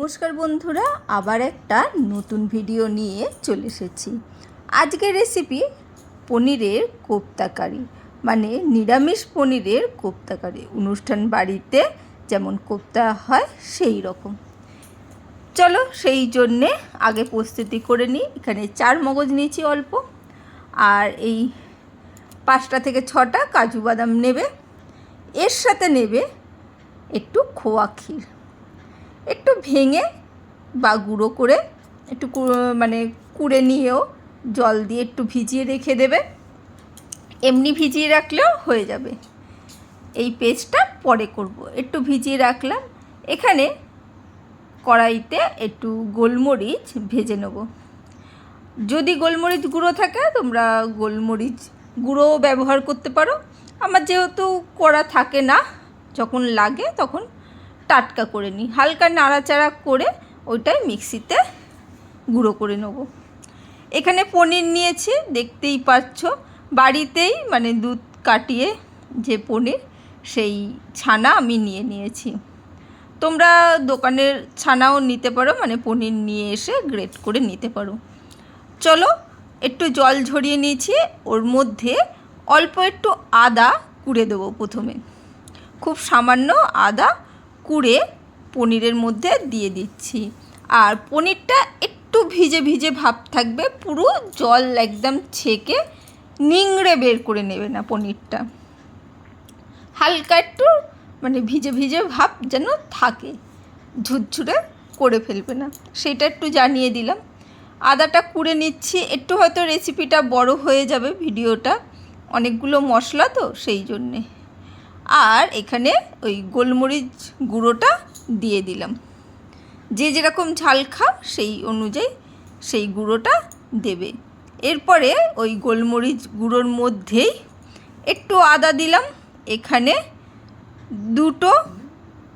নমস্কার বন্ধুরা, আবার একটা নতুন ভিডিও নিয়ে চলে এসেছি। আজকের রেসিপি পনিরের কোপ্তাকারি মানে নিরামিষ পনিরের কোপ্তাকারি অনুষ্ঠান বাড়িতে যেমন কোপ্তা হয়, সেই রকম। চলো সেই জন্যে আগে প্রস্তুতি করে নিই। এখানে চার মগজ নিয়েছি অল্প, আর এই পাঁচটা থেকে ছটা কাজু বাদাম নেবে। এর সাথে নেবে একটু খোয়া ক্ষীর। একটু ভেঙে বা গুঁড়ো করে একটু মানে কুড়ে নিয়েও জল দিয়ে একটু ভিজিয়ে রেখে দেবে। এমনি ভিজিয়ে রাখলেও হয়ে যাবে। এই পেস্টটা পরে করব। একটু ভিজিয়ে রাখলাম। এখানে কড়াইতে একটু গোলমরিচ ভেজে নেব। যদি গোলমরিচ গুঁড়ো থাকে, তোমরা গোলমরিচ গুঁড়োও ব্যবহার করতে পারো। আমার যেহেতু কড়া থাকে না, যখন লাগে তখন টাটকা করে নিই। হালকা নাড়াচাড়া করে ওইটাই মিক্সিতে গুঁড়ো করে নেব। এখানে পনির নিয়েছি, দেখতেই পাচ্ছ। বাড়িতেই মানে দুধ কাটিয়ে যে পনির, সেই ছানা আমি নিয়ে নিয়েছি। তোমরা দোকানের ছানাও নিতে পারো মানে পনির নিয়ে এসে গ্রেট করে নিতে পারো। চলো, একটু জল ঝরিয়ে নিয়েছি, ওর মধ্যে অল্প একটু আদা কুড়ে দেবো প্রথমে। খুব সামান্য আদা কুড়ে পনিরের মধ্যে দিয়ে দিচ্ছি। আর পনিরটা একটু ভিজে ভিজে ভাব থাকবে, পুরো জল একদম ছেঁকে নিংড়ে বের করে নেবে না পনিরটা। হালকা একটু মানে ভিজে ভিজে ভাব যেন থাকে, ঝুরঝুরে করে ফেলবে না। সেটা একটু জানিয়ে দিলাম। আদাটা কুড়ে নিচ্ছি, একটু হয়তো রেসিপিটা বড় হয়ে যাবে ভিডিওটা, অনেকগুলো মশলা তো সেই জন্যে। আর এখানে ওই গোলমরিচ গুঁড়োটা দিয়ে দিলাম। যে যেরকম ঝাল খা সেই অনুযায়ী সেই গুঁড়োটা দেবে। এরপরে ওই গোলমরিচ গুঁড়োর মধ্যেই একটু আদা দিলাম। এখানে দুটো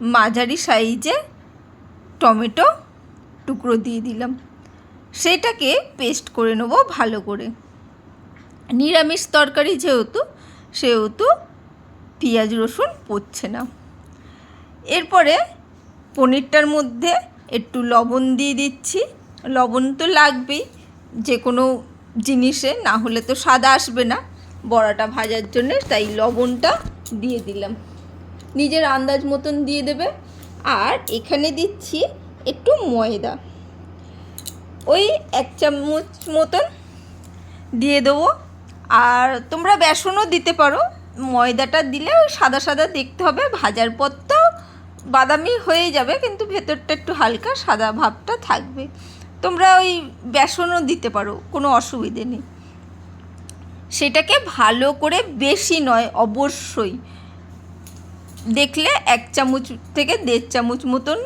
মাঝারি সাইজে টমেটো টুকরো দিয়ে দিলাম। সেটাকে পেস্ট করে নেব ভালো করে। নিরামিষ তরকারি যেহেতু, সেহেতু পেঁয়াজ রসুন পড়ছে না। এরপরে পনিরটার মধ্যে একটু লবণ দিয়ে দিচ্ছি। লবণ তো লাগবেই, যে কোনো জিনিসে, না হলে তো স্বাদ আসবে না। বড়াটা ভাজার জন্য তাই লবণটা দিয়ে দিলাম। নিজের আন্দাজ মতন দিয়ে দেবে। আর এখানে দিচ্ছি একটু ময়দা। ওই এক চামচ মতন দিয়ে দেবো। আর তোমরা বেসনও দিতে পারো। ময়দাটা দিলে সাদা সাদা দেখতে হবে, ভাজার পর তো বাদামি হয়ে যাবে, কিন্তু ভেতরটা একটু হালকা সাদা ভাবটা থাকবে। তোমরা ওই বেসনও দিতে পারো, কোনো অসুবিধে নেই। সেটাকে ভালো করে বেশি নয়, অবশ্যই। দেখলে এক চামচ থেকে দেড় চামচ মতন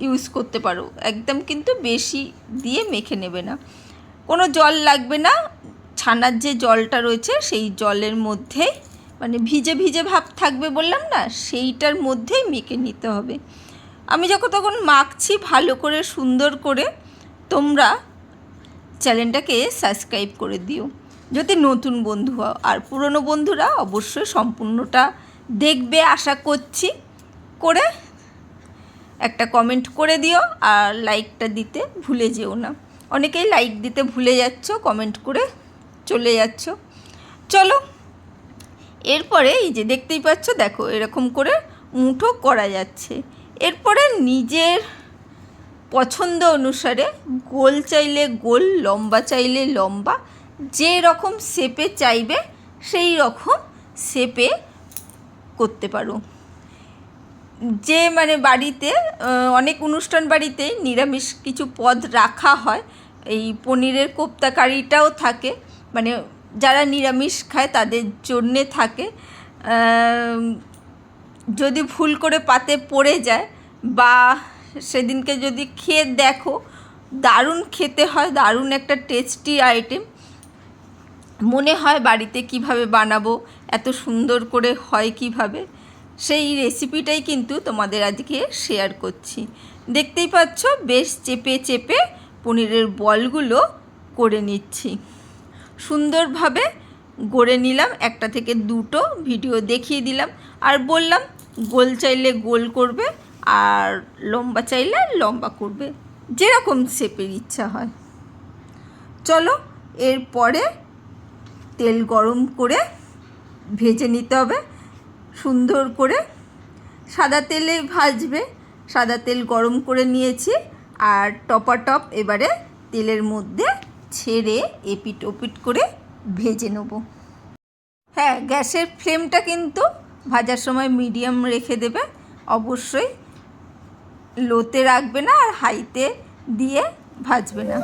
ইউজ করতে পারো। একদম কিন্তু বেশি দিয়ে মেখে নেবে না। কোনো জল লাগবে না, ছানার যে জলটা রয়েছে, সেই জলের মধ্যেই মানে ভিজে ভিজে ভাব থাকবে বললাম না, সেইটার মধ্যেই মেখে নিতে হবে। আমি যখন তখন মাখছি ভালো করে, সুন্দর করে, তোমরা চ্যানেলটাকে সাবস্ক্রাইব করে দিও। যদি নতুন বন্ধু হও, আর পুরনো বন্ধুরা অবশ্যই সম্পূর্ণটা দেখবে, আশা করছি। করে একটা কমেন্ট করে দিও, আর লাইকটা দিতে ভুলে যেও না। অনেকেই লাইক দিতে ভুলে যাচ্ছ কমেন্ট করে চলে যাচ্ছ। চলো এরপরে এই যে দেখতেই পাচ্ছ, দেখো এরকম করে মুঠো করা যাচ্ছে। এরপরে নিজের পছন্দ অনুসারে গোল চাইলে গোল, লম্বা চাইলে লম্বা, যে রকম শেপে চাইবে সেই রকম শেপে করতে পারো। যে মানে বাড়িতে অনেক অনুষ্ঠান বাড়িতে নিরামিষ কিছু পদ রাখা হয়, এই পনিরের কোপ্তা কারিটাও থাকে মানে যারা নিরামিষ খায় তাদের জন্যে থাকে। যদি ভুল করে পাতে পড়ে যায় বা সেদিনকে যদি খেয়ে দেখো, দারুণ খেতে হয়, দারুণ একটা টেস্টি আইটেম। মনে হয় বাড়িতে কীভাবে বানাবো, এত সুন্দর করে হয় কীভাবে, সেই রেসিপিটাই কিন্তু তোমাদের আজকে শেয়ার করছি। দেখতেই পাচ্ছ, বেশ চেপে চেপে পনিরের বলগুলো করে নিচ্ছি। সুন্দরভাবে গড়ে নিলাম, একটা থেকে দুটো ভিডিও দেখিয়ে দিলাম। আর বললাম, গোল চাইলে গোল করবে আর লম্বা চাইলে লম্বা করবে। যেরকম শেপের ইচ্ছা হয়। চলো, এরপরে তেল গরম করে ভেজে নিতে হবে। সুন্দর করে সাদা তেলে ভাজবে। সাদা তেল গরম করে নিয়েছি আর টপা টপ এবারে তেলের মধ্যে ছেড়ে এপিট ওপিট করে ভেজে নেব। হ্যাঁ গ্যাসের ফ্লেমটা কিন্তু ভাজার সময় মিডিয়াম রেখে দেবে। অবশ্যই লোতে রাখবে না আর হাইতে দিয়ে ভাজবে না।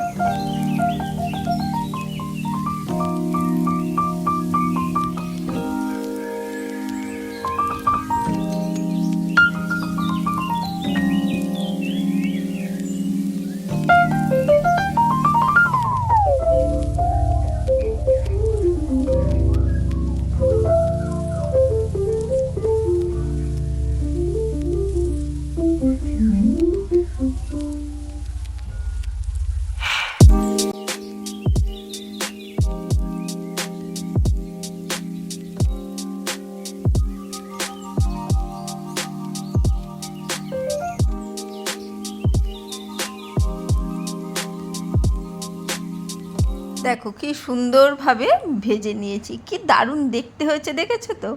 দেখো কি সুন্দরভাবে ভেজে নিয়েছি। কি দারুণ দেখতে হয়েছে, দেখেছ তো?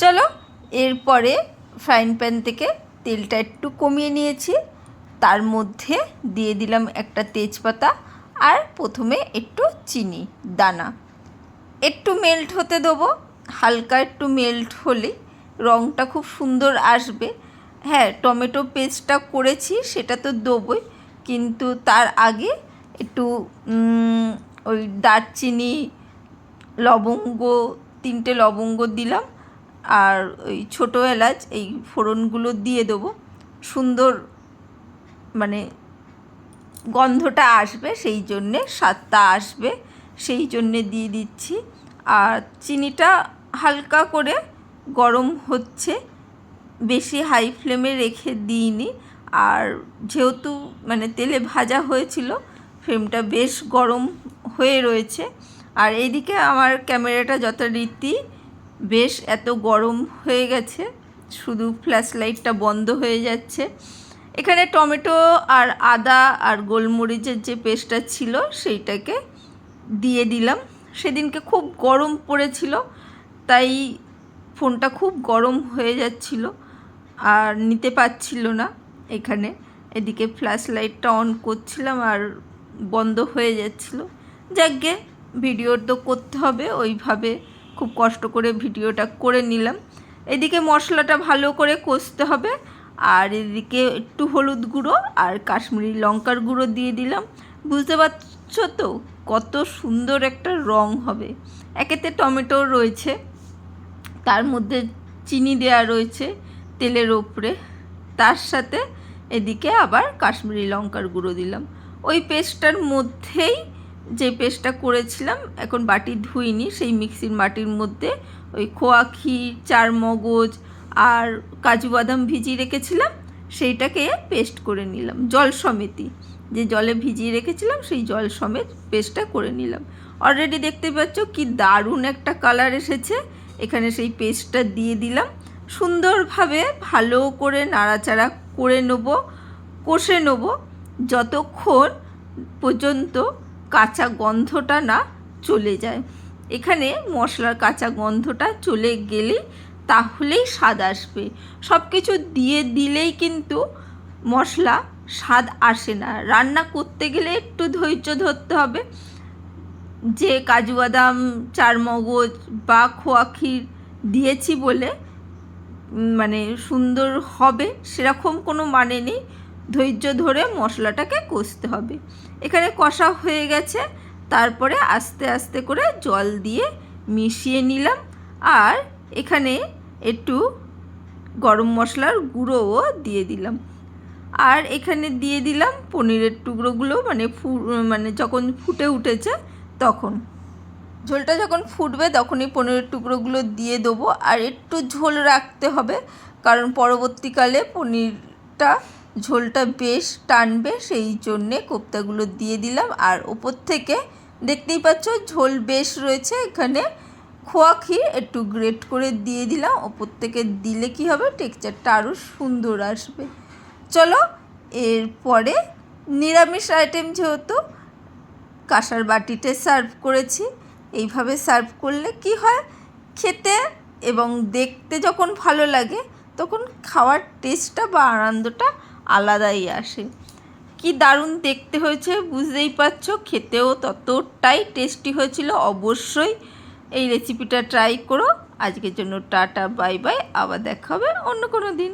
চলো, এরপরে ফ্রাইং প্যান থেকে তেলটা একটু কমিয়ে নিয়েছি। তার মধ্যে দিয়ে দিলাম একটা তেজপাতা আর প্রথমে একটু চিনি, দানা। একটু মেল্ট হতে দেবো, হালকা একটু মেল্ট হলেই রঙটা খুব সুন্দর আসবে। হ্যাঁ টমেটো পেস্টটা করেছি, সেটা তো দেবই, কিন্তু তার আগে একটু ওই দারচিনি, লবঙ্গ, তিনটে লবঙ্গ দিলাম আর ওই ছোটো এলাচ এই ফোড়নগুলো দিয়ে দেবো। সুন্দর মানে গন্ধটা আসবে, সেই জন্যে স্বাদটা আসবে, সেই জন্যে দিয়ে দিচ্ছি। আর চিনিটা হালকা করে গরম হচ্ছে, বেশি হাই ফ্লেমে রেখে দিইনি। আর যেহেতু মানে তেলে ভাজা হয়েছিল, ফ্লেমটা বেশ গরম হয়ে রয়েছে। আর এইদিকে আমার ক্যামেরাটা যথারীতি বেশ এত গরম হয়ে গেছে। শুধু ফ্ল্যাশ লাইটটা বন্ধ হয়ে যাচ্ছে। এখানে টমেটো আর আদা আর গোলমরিচের যে পেস্টটা ছিল, সেইটাকে দিয়ে দিলাম। সেদিনকে খুব গরম পড়েছিল, তাই ফোনটা খুব গরম হয়ে যাচ্ছিল আর নিতে পারছিল না এখানে। এদিকে ফ্ল্যাশ লাইটটা অন করছিলাম আর বন্ধ হয়ে যাচ্ছিল। যাকগে, ভিডিও তো করতে হবে, ওইভাবে খুব কষ্ট করে ভিডিওটা করে নিলাম। এদিকে মশলাটা ভালো করে কষতে হবে, আর এদিকে একটু হলুদ গুঁড়ো আর কাশ্মীরি লঙ্কার গুঁড়ো দিয়ে দিলাম। বুঝতে পারছ তো? কত সুন্দর একটা রং হবে। একেতে টমেটো রয়েছে, তার মধ্যে চিনি দেওয়া রয়েছে তেলের ওপরে, তার সাথে এদিকে আবার কাশ্মীরি লঙ্কার গুঁড়ো দিলাম। ওই পেস্টটার মধ্যেই যে পেস্টটা করেছিলাম, এখন বাটি ধুইনি, সেই মিক্সির মাটির মধ্যে ওই খোয়া ক্ষীর, চার মগজ আর কাজু বাদাম ভিজিয়ে রেখেছিলাম, সেইটাকে পেস্ট করে নিলাম, জল সমেতই। যে জলে ভিজিয়ে রেখেছিলাম, সেই জল সমেত পেস্টটা করে নিলাম। অলরেডি দেখতে পাচ্ছ কি দারুণ একটা কালার এসেছে, এখানে সেই পেস্টটা দিয়ে দিলাম। সুন্দরভাবে ভালো করে নাড়াচাড়া করে নেব, কষে নেব, যতক্ষণ পর্যন্ত কাঁচা গন্ধটা না চলে যায়। এখানে মশলার কাঁচা গন্ধটা চলে গেলেই তাহলেই স্বাদ আসবে। সব কিছু দিয়ে দিলেই কিন্তু মশলা স্বাদ আসে না। রান্না করতে গেলে একটু ধৈর্য ধরতে হবে। যে কাজু বাদাম, চারমগজ বা খোয়া ক্ষীর দিয়েছি বলে মানে সুন্দর হবে সেরকম কোনো মানে নেই। ধৈর্য ধরে মশলাটাকে কষতে হবে। এখানে কষা হয়ে গেছে। তারপরে আস্তে আস্তে করে জল দিয়ে মিশিয়ে নিলাম। আর এখানে একটু গরম মশলার গুঁড়োও দিয়ে দিলাম। আর এখানে দিয়ে দিলাম পনিরের টুকরোগুলো মানে ফু মানে যখন ফুটে উঠেছে তখন। ঝোলটা যখন ফুটবে তখনই পনিরের টুকরোগুলো দিয়ে দেবো। আর একটু ঝোল রাখতে হবে, কারণ পরবর্তীকালে পনিরটা ঝোলটা বেশ টানবে, সেই জন্যে কোপ্তাগুলো দিয়ে দিলাম। আর ওপর থেকে দেখতেই পাচ্ছ, ঝোল বেশ রয়েছে এখানে। খোয়া ক্ষীর একটু গ্রেট করে দিয়ে দিলাম। ওপর থেকে দিলে কি হবে, টেক্সচারটা আরও সুন্দর আসবে। চলো, এরপরে নিরামিষ আইটেম যেহেতু, কাঁসার বাটিতে সার্ভ করেছি। এইভাবে সার্ভ করলে কি হয়, খেতে এবং দেখতে যখন ভালো লাগে, তখন খাওয়ার টেস্টটা বা আনন্দটা আলাদাই আসে। কি দারুণ দেখতে হয়েছে বুঝতেই পারছ? খেতেও ততটাই টেস্টি হয়েছিল। অবশ্যই এই রেসিপিটা ট্রাই করো। আজকের জন্য টাটা বাই বাই আবার দেখা হবে অন্য কোনো দিন।